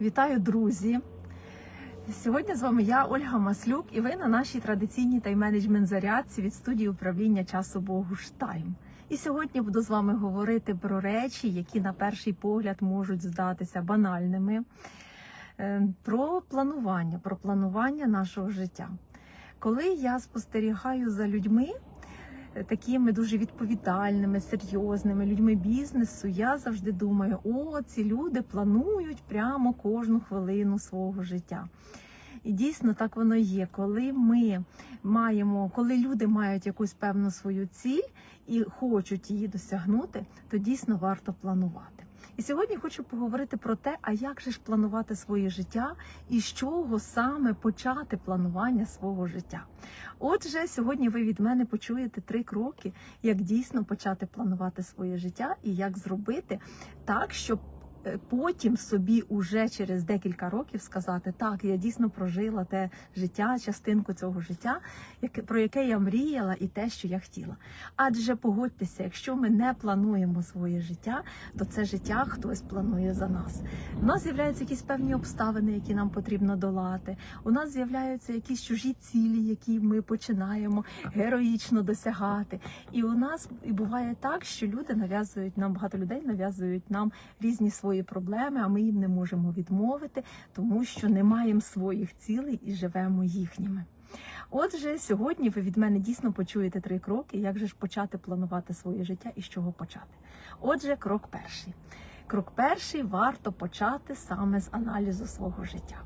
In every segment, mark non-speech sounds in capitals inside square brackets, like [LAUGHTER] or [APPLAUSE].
Вітаю, друзі! Сьогодні з вами я, Ольга Маслюк, і ви на нашій традиційній тайм-менеджмент зарядці від студії управління часу Богуш Тайм. І сьогодні буду з вами говорити про речі, які на перший погляд можуть здатися банальними, Е, про планування, про планування нашого життя. Коли я спостерігаю за людьми, такими дуже відповідальними, серйозними людьми бізнесу, я завжди думаю, о, ці люди планують прямо кожну хвилину свого життя. І дійсно так воно є. Коли ми маємо, коли люди мають якусь певну свою ціль і хочуть її досягнути, то дійсно варто планувати. І сьогодні хочу поговорити про те, а як же ж планувати своє життя і з чого саме почати планування свого життя. Отже, сьогодні ви від мене почуєте три кроки, як дійсно почати планувати своє життя і як зробити так, щоб потім собі уже через декілька років сказати, так, я дійсно прожила те життя, частинку цього життя, про яке я мріяла, і те, що я хотіла. Адже погодьтеся, якщо ми не плануємо своє життя, то це життя хтось планує за нас. У нас з'являються якісь певні обставини, які нам потрібно долати. У нас з'являються якісь чужі цілі, які ми починаємо героїчно досягати. І у нас і буває так, що люди нав'язують нам багато людей нав'язують нам різні свої проблеми, а ми їм не можемо відмовити, тому що не маємо своїх цілей і живемо їхніми. Отже, сьогодні ви від мене дійсно почуєте три кроки, як же ж почати планувати своє життя і з чого почати. Отже, крок перший. Крок перший варто почати саме з аналізу свого життя.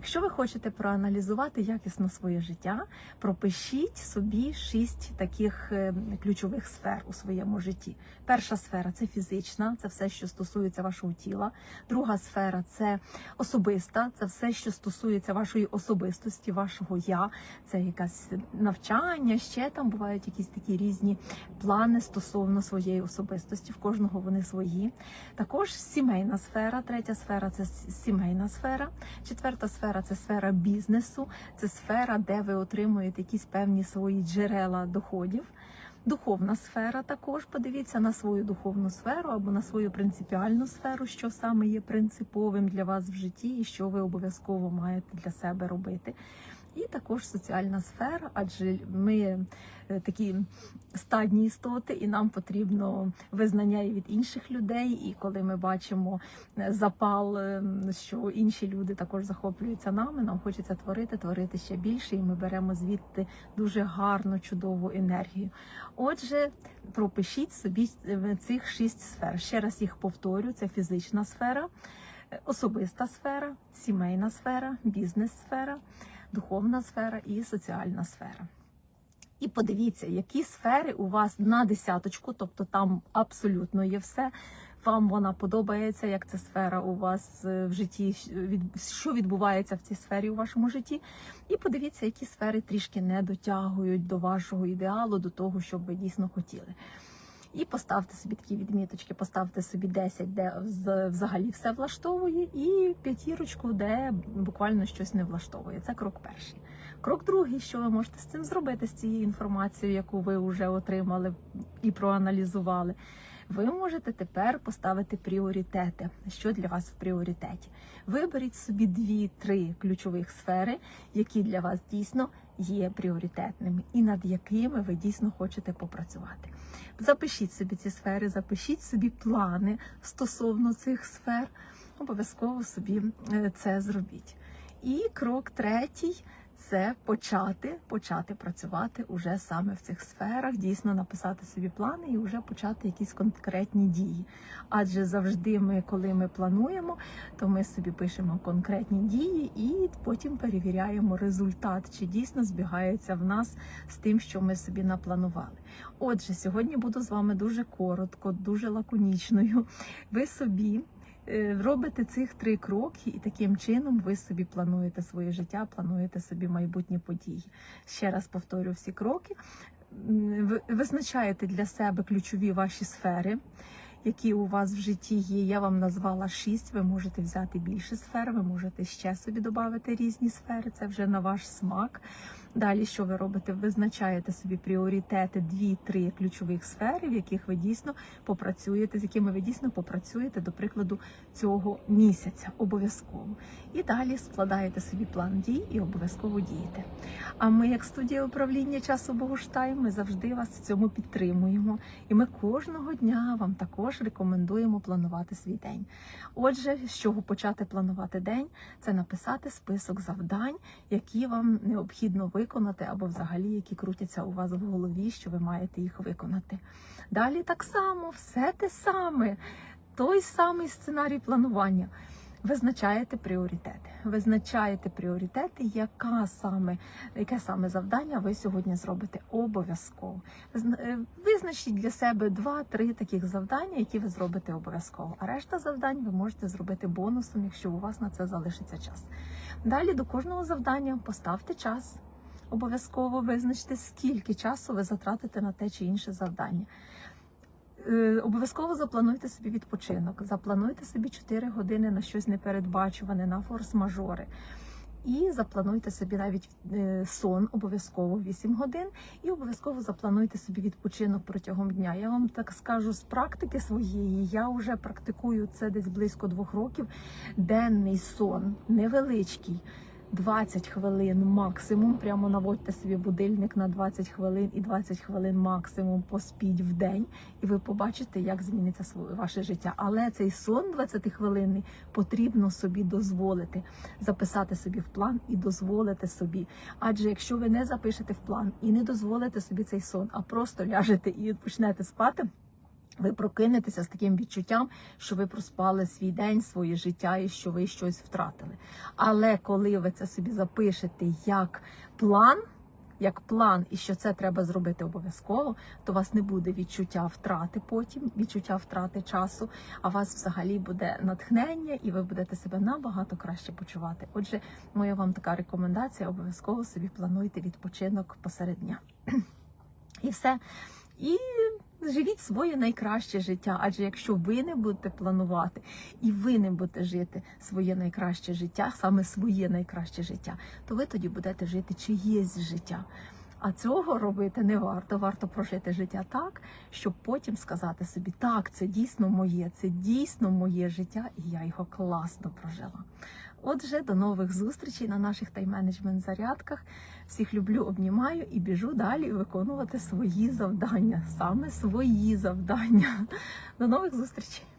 Якщо ви хочете проаналізувати якісно своє життя, пропишіть собі шість таких е, ключових сфер у своєму житті. Перша сфера це фізична, це все, що стосується вашого тіла. Друга сфера це особиста, це все, що стосується вашої особистості, вашого я, це якесь навчання. Ще там бувають якісь такі різні плани стосовно своєї особистості. В кожного вони свої. Також сімейна сфера, третя сфера це сімейна сфера, четверта сфера це сфера бізнесу, це сфера, де ви отримуєте якісь певні свої джерела доходів. Духовна сфера також подивіться на свою духовну сферу або на свою принципіальну сферу, що саме є принциповим для вас в житті, і що ви обов'язково маєте для себе робити. І також соціальна сфера, адже ми е, такі стадні істоти, і нам потрібно визнання і від інших людей. І коли ми бачимо е, запал, е, що інші люди також захоплюються нами, нам хочеться творити, творити ще більше, і ми беремо звідти дуже гарну, чудову енергію. Отже, пропишіть собі цих шість сфер. Ще раз їх повторю: це фізична сфера, особиста сфера, сімейна сфера, бізнес-сфера духовна сфера і соціальна сфера. І подивіться, які сфери у вас на десяточку, тобто там абсолютно є все. Вам вона подобається, як ця сфера у вас е, в житті, що відбувається в цій сфері у вашому житті. І подивіться, які сфери трішки не дотягують до вашого ідеалу, до того, що ви дійсно хотіли. І поставте собі такі відміточки, поставте собі 10, де взагалі все влаштовує, і п'ятірочку, де буквально щось не влаштовує. Це крок перший. Крок другий, що ви можете з цим зробити, з цією інформацією, яку ви вже отримали і проаналізували. Ви можете тепер поставити пріоритети, що для вас в пріоритеті. Виберіть собі дві-три ключових сфери, які для вас дійсно є пріоритетними, і над якими ви дійсно хочете попрацювати. Запишіть собі ці сфери, запишіть собі плани стосовно цих сфер. Обов'язково собі е, це зробіть. І крок третій це почати почати працювати уже саме в цих сферах, дійсно написати собі плани і вже почати якісь конкретні дії. Адже завжди ми, коли ми плануємо, то ми собі пишемо конкретні дії і потім перевіряємо результат, чи дійсно збігається в нас з тим, що ми собі напланували. Отже, сьогодні буду з вами дуже коротко, дуже лаконічною. Ви собі. Е, робите цих три кроки, і таким чином ви собі плануєте своє життя, плануєте собі майбутні події. Ще раз повторю всі кроки. Ви визначаєте для себе ключові ваші сфери. Які у вас в житті є. Я вам назвала шість. Ви можете взяти більше сфер, ви можете ще собі додати різні сфери. Це вже на ваш смак. Далі, що ви робите? Визначаєте собі пріоритети, дві-три ключових сфери, в яких ви дійсно попрацюєте, з якими ви дійсно попрацюєте, до прикладу, цього місяця. Обов'язково. І далі складаєте собі план дій і обов'язково дієте. А ми, як студія управління часу Богуштайм, ми завжди вас в цьому підтримуємо. І ми кожного дня вам також рекомендуємо планувати свій день. Отже, з чого почати планувати день, це написати список завдань, які вам необхідно виконати, або взагалі які крутяться у вас в голові, що ви маєте їх виконати. Далі так само, все те саме, той самий сценарій планування. Визначаєте пріоритети. Визначаєте пріоритети, яка саме, яке саме завдання ви сьогодні зробите обов'язково. Е, Визначіть для себе два-три таких завдання, які ви зробите обов'язково. А решта завдань ви можете зробити бонусом, якщо у вас на це залишиться час. Далі до кожного завдання поставте час. Обов'язково визначте, скільки часу ви затратите на те чи інше завдання. Е, Обов'язково заплануйте собі відпочинок, заплануйте собі 4 години на щось непередбачуване, на форс-мажори. І заплануйте собі навіть е, сон обов'язково 8 годин, і обов'язково заплануйте собі відпочинок протягом дня. Я вам так скажу з практики своєї. Я вже практикую це десь близько двох років. Денний сон невеличкий. 20 хвилин максимум. Прямо наводьте собі будильник на 20 хвилин і 20 хвилин максимум поспіть в день, і ви побачите, як зміниться ваше життя. Але цей сон 20 хвилинний потрібно собі дозволити записати собі в план і дозволити собі. Адже якщо ви не запишете в план і не дозволите собі цей сон, а просто ляжете і почнете спати. Ви прокинетеся з таким відчуттям, що ви проспали свій день, своє життя і що ви щось втратили. Але коли ви це собі запишете як план, як план, і що це треба зробити обов'язково, то у вас не буде відчуття втрати потім, відчуття втрати часу, а у вас взагалі буде натхнення, і ви будете себе набагато краще почувати. Отже, моя вам така рекомендація: обов'язково собі плануйте відпочинок посеред дня. [CLEARS THROAT] І все. І живіть своє найкраще життя. Адже якщо ви не будете планувати і ви не будете жити своє найкраще життя, саме своє найкраще життя, то ви тоді будете жити чиєсь життя. А цього робити не варто. Варто прожити життя так, щоб потім сказати собі: так, це дійсно моє, це дійсно моє життя, і я його класно прожила. Отже, до нових зустрічей на наших тайм-менеджмент зарядках. Всіх люблю, обнімаю і біжу далі виконувати свої завдання, саме свої завдання. До нових зустрічей!